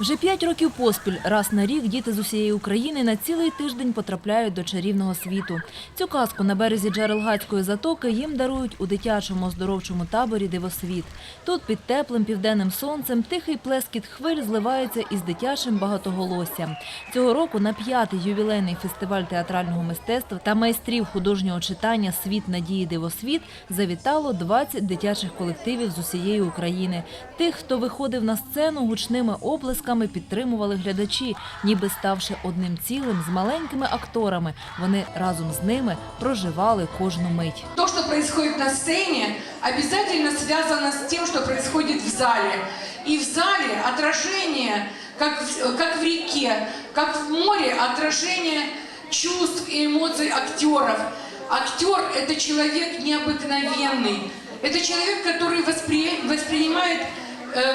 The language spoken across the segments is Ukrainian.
Вже п'ять років поспіль раз на рік діти з усієї України на цілий тиждень потрапляють до чарівного світу. Цю казку на березі Джерелгацької затоки їм дарують у дитячому оздоровчому таборі Дивосвіт. Тут під теплим південним сонцем тихий плескіт хвиль зливається із дитячим багатоголоссям. Цього року на п'ятий ювілейний фестиваль театрального мистецтва та майстрів художнього читання Світ надії Дивосвіт завітало 20 дитячих колективів з усієї України. Тих, хто виходив на сцену гучними оплесками, підтримували глядачі, ніби ставши одним цілим з маленькими акторами. Вони разом з ними проживали кожну мить. То, что происходит на сцене, обязательно связано с тем, что происходит в зале. И в зале отражение, как в, как в реке, как в море, отражение чувств и эмоций актеров. Актер – это человек необыкновенный. Это человек, который воспри- воспринимает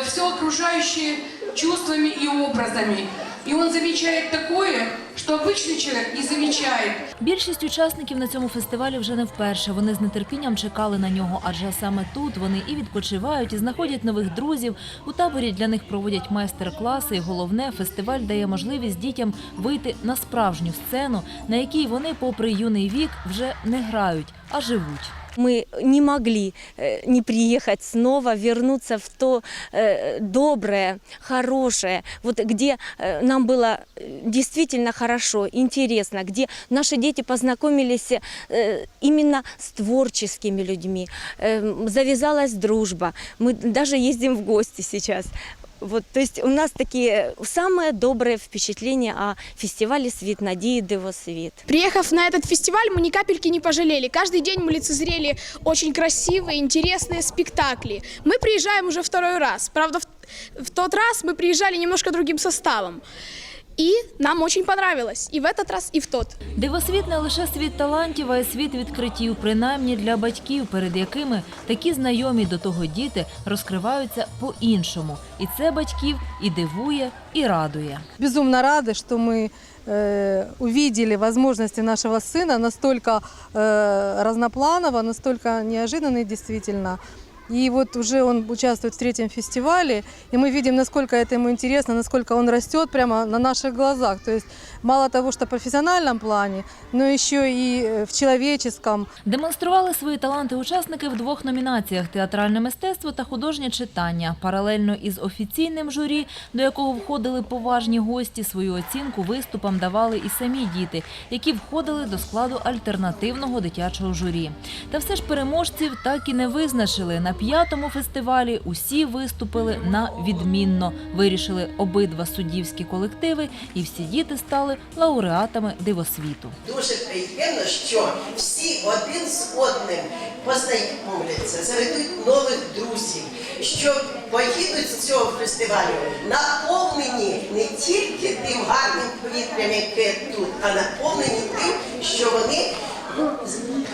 все окружающее чувствами и образами. И он замечает такое, что обычный человек не замечает. Більшість учасників на цьому фестивалі вже не вперше. Вони з нетерпінням чекали на нього, адже саме тут вони і відпочивають, і знаходять нових друзів. У таборі для них проводять майстер-класи. І головне, фестиваль дає можливість дітям вийти на справжню сцену, на якій вони, попри юний вік, вже не грають, а живуть. Мы не могли э, не приехать снова, вернуться в то э, доброе, хорошее, вот где э, нам было э, действительно хорошо, интересно, где наши дети познакомились э, именно с творческими людьми, э, завязалась дружба. Мы даже ездим в гости сейчас. Вот, то есть у нас такие самые добрые впечатления о фестивале «Свет надеи Девосвет». Приехав на этот фестиваль, мы ни капельки не пожалели. Каждый день мы лицезрели очень красивые, интересные спектакли. Мы приезжаем уже второй раз. Правда, в, в тот раз мы приезжали немножко другим составом. И нам очень понравилось. И в этот раз, и в тот. Дивосвіт не лише світ талантів, а й світ відкриттів, принаймні для батьків, перед якими такі знайомі до того діти розкриваються по-іншому. І це батьків і дивує, і радує. безумно рады, что мы э, увидели возможности нашего сына настолько э, разнопланово, настолько неожиданные действительно. И вот уже он участвует в третьем фестивале, и мы видим, насколько это ему интересно, насколько он растет прямо на наших глазах. То есть мало того, что в профессиональном плане, но еще и э, в человеческом. Демонстрували свої таланти учасники в двох номінаціях театральне мистецтво та художнє читання. Паралельно із офіційним журі, до якого входили поважні гості, свою оцінку виступам давали і самі діти, які входили до складу альтернативного дитячого журі. Та все ж переможців так і не визначили. На п'ятому фестивалі усі виступили на відмінно. Вирішили обидва суддівські колективи, і всі діти стали лауреатами дивосвіту. Дуже приємно, що всі один з одним познайомляться, заведуть нових друзів, що поїдуть з цього фестивалю наповнені не тільки тим гарним повітрям, яке тут, а наповнені тим, що вони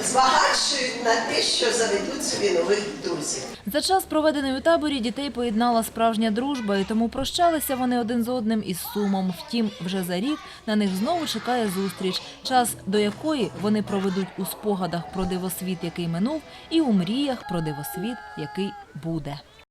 збагачують на те, що заведуть собі нових друзів. За час, проведений у таборі, дітей поєднала справжня дружба, і тому прощалися вони один з одним із сумом. Втім, вже за рік на них знову чекає зустріч, час до якої вони проведуть у спогадах про дивосвіт, який минув, і у мріях про дивосвіт, який буде.